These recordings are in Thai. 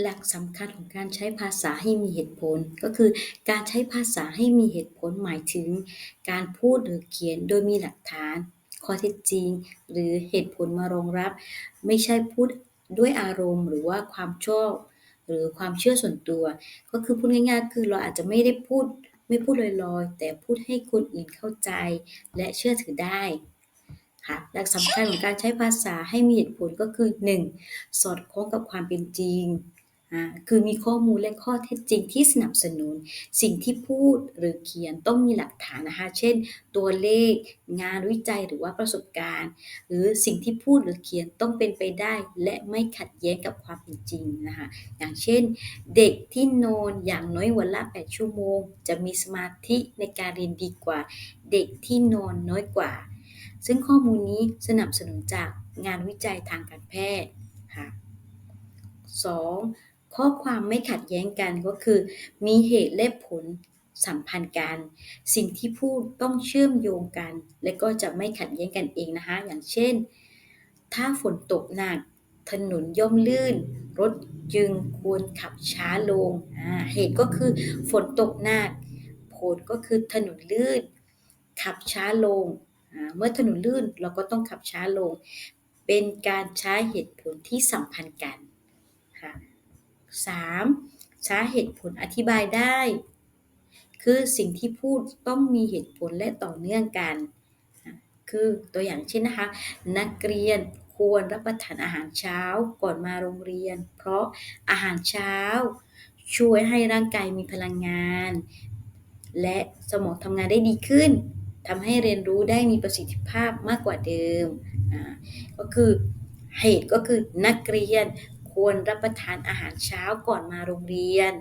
หลักสำคัญของการใช้ภาษาให้มีเหตุผล ก็คือการใช้ภาษาให้มีเหตุผลหมายถึง การพูดหรือเขียนโดยมีหลักฐาน ข้อเท็จจริง หรือเหตุผลมารองรับ ไม่ใช่พูดด้วยอารมณ์ หรือว่าความชอบ หรือความเชื่อส่วนตัว ก็คือพูดง่ายๆ คือเราอาจจะไม่ได้พูดไม่พูดลอยๆ แต่พูดให้คนอื่นเข้าใจ และเชื่อถือได้ค่ะหลักสำคัญของการใช้ภาษาให้มีเหตุผลก็คือ 1. สอดคล้องกับความเป็นจริง คือมีข้อมูลและข้อเท็จจริงที่สนับสนุน สิ่งที่พูดหรือเขียนต้องมีหลักฐานนะคะ เช่น ตัวเลข งานวิจัยหรือว่าประสบการณ์ หรือสิ่งที่พูดหรือเขียนต้องเป็นไปได้ และไม่ขัดแย้งกับความเป็นจริงนะคะ อย่างเช่น เด็กที่นอนอย่างน้อยวันละ 8 ชั่วโมง จะมีสมาธิในการเรียนดีกว่า เด็กที่นอนน้อยกว่า ซึ่งข้อมูลนี้สนับสนุนจากงานวิจัยทางการแพทย์ค่ะ 2. ข้อความไม่ขัดแย้งกันก็คือ มีเหตุและผลสัมพันธ์กัน สิ่งที่พูดต้องเชื่อมโยงกัน และก็จะไม่ขัดแย้งกันเองนะคะ อย่างเช่น ถ้าฝนตกหนัก ถนนย่อมลื่น รถจึงควรขับช้าลง เหตุก็คือฝนตกหนัก ผลก็คือถนนลื่น ขับช้าลง เมื่อถนนลื่นเราก็ต้องขับช้าลง เป็นการใช้เหตุผลที่สัมพันธ์กัน 3. ช้าเหตุผลอธิบายได้ คือสิ่งที่พูดต้องมีเหตุผลและต่อเนื่องกัน คือตัวอย่างเช่นนะคะ นักเรียนควรรับประทานอาหารเช้าก่อนมาโรงเรียน เพราะอาหารเช้า ช่วยให้ร่างกายมีพลังงาน และสมองทำงานได้ดีขึ้นทำให้เรียนรู้ได้มีประสิทธิภาพมากกว่าเดิม ก็คือเหตุก็คือนักเรียน ควรรับประทานอาหารเช้าก่อนมาโรงเรียน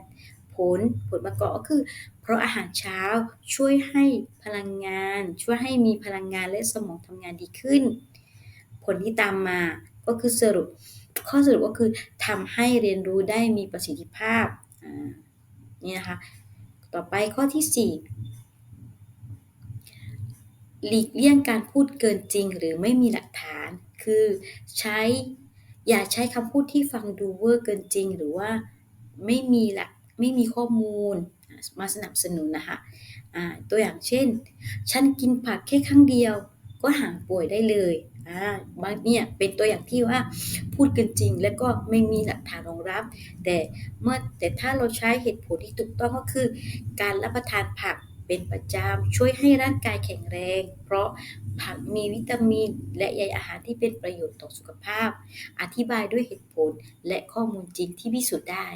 ผลผลประกอบก็คือ เพราะอาหารเช้าช่วยให้พลังงาน ช่วยให้มีพลังงานและสมองทำงานดีขึ้น ผลที่ตามมาก็คือสรุป ข้อสรุปก็คือทำให้เรียนรู้ได้มีประสิทธิภาพนี่นะคะ ต่อไปข้อที่ 4 หลีกเลี่ยงการพูดเกินจริงหรือไม่มีหลักฐาน คือใช้ อย่าใช้คำพูดที่ฟังดูเวอร์เกินจริง หรือว่าไม่มีหลักไม่มีข้อมูลมาสนับสนุนนะคะตัวอย่างเช่น ฉันกินผักแค่ครั้งเดียว ก็หายป่วยได้เลยอ่าบางเนี่ยเป็นตัวอย่างที่ว่าพูดเกินจริง และก็ไม่มีหลักฐานรองรับ แต่เมื่อแต่ถ้าเราใช้เหตุผลที่ถูกต้องก็คือ การรับประทานผัก เป็นประจำช่วยให้ร่างกายแข็งแรง เพราะผักมีวิตามิน และใยอาหารที่เป็นประโยชน์ต่อสุขภาพ อธิบายด้วยเหตุผลและข้อมูลจริงที่พิสูจน์ได้